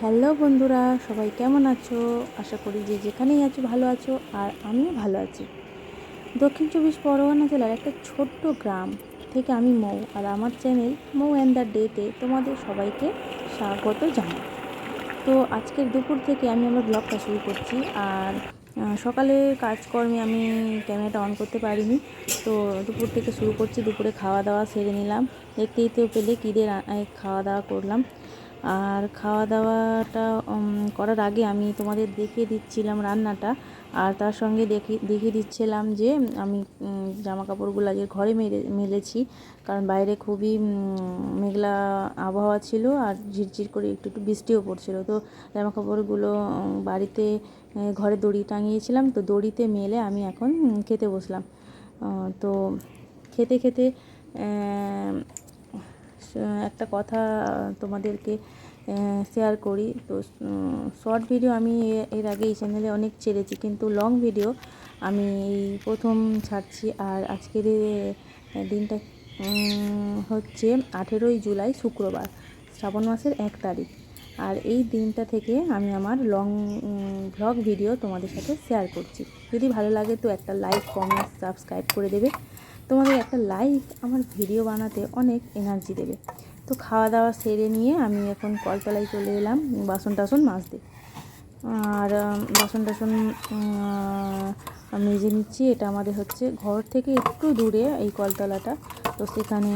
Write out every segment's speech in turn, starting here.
Hello বন্ধুরা, সবাই কেমন আছো? আশা করি যে যেখানেই আছো ভালো আছো আর আমিও ভালো আছি। দক্ষিণ চব্বিশ পরগনা জেলার একটা ছোট্ট গ্রাম, থেকে আমি মৌ আর আমার চ্যানেল মৌ অ্যান্ড দ্য ডেতে তোমাদের সবাইকে স্বাগত জানাই। তো আজকের দুপুর থেকে আমি আমার ব্লগটা শুরু করছি আর সকালে কাজকর্মে আমি ক্যামেরাটা অন করতে পারিনি। তো দুপুর থেকে শুরু করছি, দুপুরে খাওয়া দাওয়া সেরে নিলাম। দেখতেই তো পেলে কী দিয়ে খাওয়া দাওয়া করলাম। আর খাওয়া দাওয়াটা করার আগে আমি তোমাদের দেখিয়ে দিচ্ছিলাম রান্নাটা। আর তার সঙ্গে দেখি, দেখিয়ে দিচ্ছিলাম যে আমি জামা কাপড়গুলো আজকে ঘরে মেলে মেলেছি। কারণ বাইরে খুবই মেঘলা আবহাওয়া ছিল আর ঝিরঝির করে একটু একটু বৃষ্টিও পড়ছিল। তো জামা কাপড়গুলো বাড়িতে ঘরে দড়ি টাঙিয়েছিলাম। তো দড়িতে মেলে আমি এখন খেতে বসলাম। তো খেতে খেতে একটা কথা তোমাদেরকে শেয়ার করি। তো শর্ট ভিডিও আমি এর আগে এই চ্যানেলে অনেক ছেড়েছি, কিন্তু লং ভিডিও আমি এই প্রথম ছাড়ছি। আর আজকের দিনটা হচ্ছে আঠেরোই জুলাই, শুক্রবার, শ্রাবণ মাসের এক তারিখ। আর এই দিনটা থেকে আমি আমার লং ভ্লগ ভিডিও তোমাদের সাথে শেয়ার করছি। যদি ভালো লাগে তো একটা লাইক কমেন্ট সাবস্ক্রাইব করে দেবে। তোমাদের একটা লাইক আমার ভিডিও বানাতে অনেক এনার্জি দেবে। তো খাওয়া দাওয়া সেরে নিয়ে আমি এখন কলতলায় চলে এলাম বাসন টাসন মাজতে। আর বাসন টাসন মেজে নিচ্ছি। এটা আমাদের হচ্ছে ঘর থেকে একটু দূরে এই কলতলাটা। তো সেখানে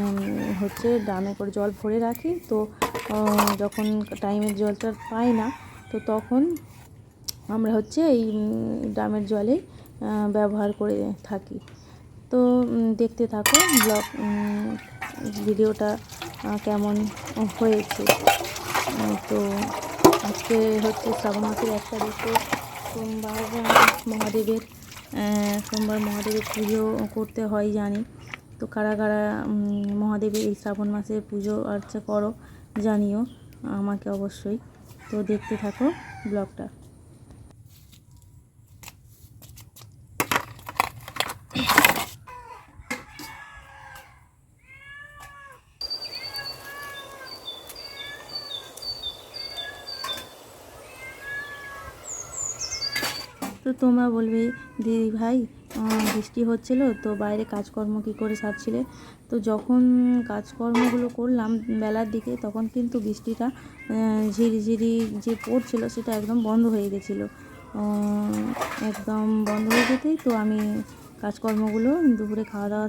হচ্ছে ড্রামে করে জল ভরে রাখি। তো যখন টাইমের জলটা পাই না তো তখন আমরা হচ্ছে এই ড্রামের জলে আহ, ব্যবহার করে থাকি। তো দেখতে থাকো ব্লগ ভিডিওটা কেমন হয়েছে। তো আজকে হচ্ছে শ্রাবণ মাসের এক তারিখে সোমবার মহাদেবের সোমবার মহাদেবের পুজো করতে হয় জানি। তো কারা কারা মহাদেবের এই শ্রাবণ মাসে পুজো আর্চা করো জানিও আমাকে অবশ্যই। তো দেখতে থাকো ব্লগটা। তো তোমরা বলবে, দিদি ভাই বৃষ্টি হচ্ছিল, তো বাইরে কাজকর্ম কী করে সারছিলে? তো যখন কাজকর্মগুলো করলাম বেলার দিকে, তখন কিন্তু বৃষ্টিটা ঝিরিঝিরি যে পড়ছিল সেটা একদম বন্ধ হয়ে গেছিল। একদম বন্ধ হয়ে যেতেই তো আমি কাজকর্মগুলো দুপুরে খাওয়া দাওয়া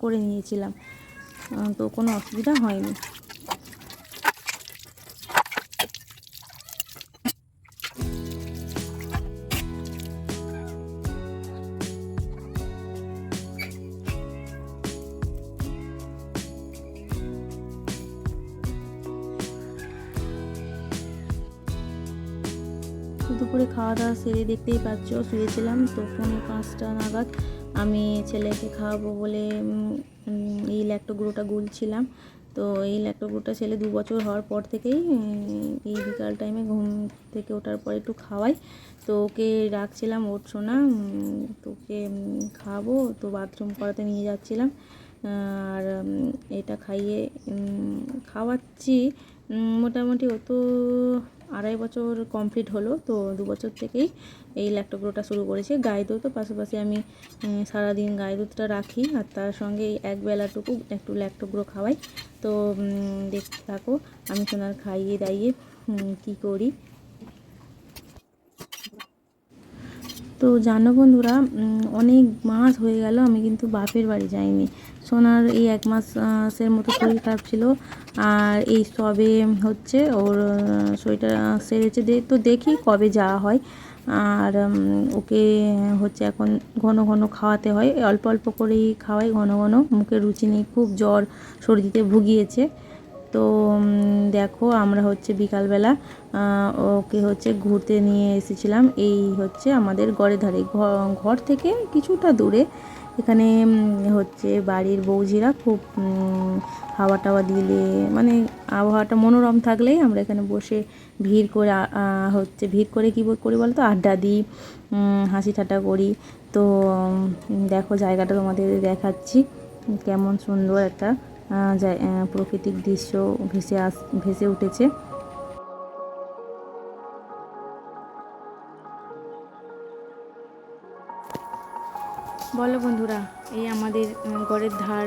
করে নিয়েছিলাম। তো কোনো অসুবিধা হয়নি। তো দুপুরে খাওয়া দাওয়া সেরে দেখতেই পাচ্ছ শুয়েছিলাম তো পৌনে পাঁচটা নাগাদ আমি ছেলেকে খাওয়াবো বলে এই ল্যাক্টোগুলোটা গুলছিলাম। তো এই ল্যাক্টোগুলোটা ছেলে দু বছর হওয়ার পর থেকেই এই বিকাল টাইমে ঘুম থেকে ওঠার পর একটু খাওয়াই। তো ওকে রাখছিলাম না উম, তোকে খাওয়াবো। তো বাথরুম করাতে নিয়ে যাচ্ছিলাম। আর এটা খাইয়ে খাওয়াচ্ছি। মোটামুটি ও তো আড়াই বছর কমপ্লিট হলো, তো দু বছর থেকেই এই ল্যাক্টোগ্রোটা শুরু করেছে। গায়ে দুধ পাশাপাশি আমি সারাদিন গায়ে দুধটা রাখি আর তার সঙ্গে এই এক বেলাটুকু একটু ল্যাক্টোগ্রো খাওয়াই। তো দেখতে থাকো, আমি সোনার খাইয়ে দাইয়ে কী করি? তো জানো বন্ধুরা অনেক মাস হয়ে গেল, আমি কিন্তু বাপের বাড়ি যাইনি। সোনার এই এক মাসের মতো শরীর খারাপ ছিল আর এই সবে হচ্ছে ওর শরীরটা সেরেছে দে- তো দেখি কবে যাওয়া হয়। আর ওকে হচ্ছে এখন ঘন ঘন খাওয়াতে হয়। অল্প অল্প করেই খাওয়াই, ঘন ঘন মুখে রুচি নেই, খুব জ্বর সর্দিতে ভুগিয়েছে। তো দেখো আমরা হচ্ছে বিকালবেলা ওকে হচ্ছে ঘুরতে নিয়ে এসেছিলাম। এই হচ্ছে আমাদের গড়ের ধারে। ঘর থেকে কিছুটা দূরে। এখানে হচ্ছে বাড়ির বৌঝিরা খুব হাওয়া টাওয়া দিলে মানে আবহাওয়াটা মনোরম থাকলেই আমরা এখানে বসে ভিড় করে হচ্ছে ভিড় করে কী করি বলতো? আড্ডা দিই হাসি ঠাট্টা করি। তো দেখো জায়গাটা তোমাদের দেখাচ্ছি। কেমন সুন্দর একটা প্রাকৃতিক দৃশ্য ভেসে আস, ভেসে উঠেছে। বলো বন্ধুরা, এই আমাদের গড়ের ধার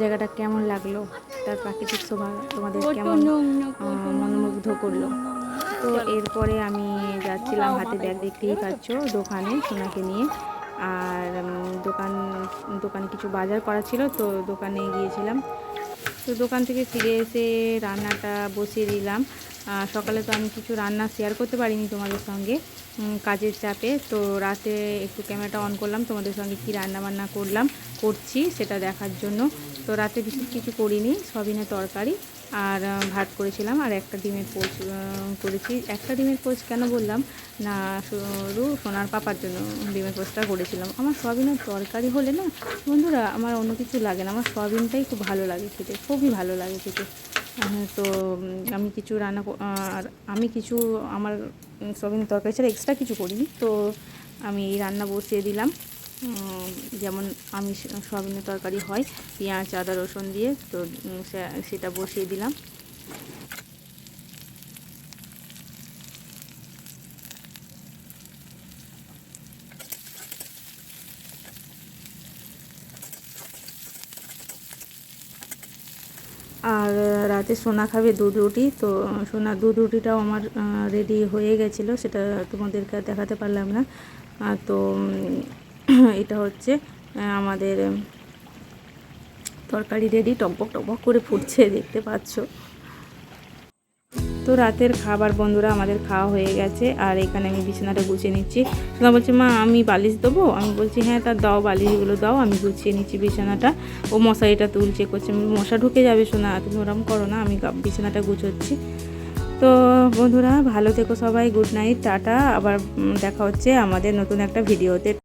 জায়গাটা কেমন লাগল? তার প্রাকৃতিক শোভা তোমাদের কেমন মনোমুগ্ধ করল? তো এরপরে আমি যাচ্ছিলাম হাতে ব্যাগ দেখতেই পাচ্ছ দোকানে সোনাকে নিয়ে। আর দোকান দোকানে কিছু বাজার করা ছিল তো দোকানে গিয়েছিলাম। তো দোকান থেকে ফিরে এসে রান্নাটা বসিয়ে দিলাম। সকালে তো আমি কিছু রান্না শেয়ার করতে পারিনি তোমাদের সঙ্গে কাজের চাপে। তো রাতে একটু ক্যামেরাটা অন করলাম তোমাদের সঙ্গে কি রান্না বান্না করলাম। করছি সেটা দেখার জন্য। তো রাতে বিশেষ কিছু করিনি সবিনের তরকারি। আর ভাত করেছিলাম আর একটা ডিমের পোচ করেছি। একটা ডিমের পোচ কেন বললাম? না শুরু সোনার পাপার জন্য ডিমের পোচটা করেছিলাম। আমার সয়াবিনের তরকারি হলে না বন্ধুরা আমার অন্য কিছু লাগে না। আমার সয়াবিনটাই খুব ভালো লাগে খেতে খুবই ভালো লাগে খেতে। তো আমি কিছু রান্না আর আমি কিছু আমার উম, সয়াবিনের তরকারি ছাড়া এক্সট্রা কিছু করিনি। তো আমি রান্না বসিয়ে দিলাম। যেমন আমি সয়াবিনের তরকারি হয়, পেঁয়াজ, আদা, রসুন দিয়ে, তো সেটা বসিয়ে দিলাম। আর রাতে সোনা খাবে দুধ রুটি, তো, সোনা দুধ রুটিটাও আমার রেডি হয়ে গেছিল, সেটা তোমাদেরকে দেখাতে পারলাম না। তো এটা হচ্ছে আমাদের তরকারি রেডি টকবক টকবক করে ফুটছে, দেখতে পাচ্ছ। তো রাতের খাবার বন্ধুরা, আমাদের খাওয়া হয়ে গেছে, আর এখানে আমি বিছানাটা গুছিয়ে নিচ্ছি। সোনা বলছে, মা, আমি বালিশ দেবো? আমি বলছি হ্যাঁ তা দাও, বালিশগুলো দাও, আমি গুছিয়ে নিচ্ছি বিছানাটা। ও মশারিটা তুলছে, করছে মশা ঢুকে যাবে সোনা, তুমি ওরম করো না, আমি বিছানাটা গুছোচ্ছি। তো বন্ধুরা, ভালো থেকো সবাই, গুড নাইট, টাটা, আবার দেখা হচ্ছে আমাদের নতুন একটা ভিডিওতে।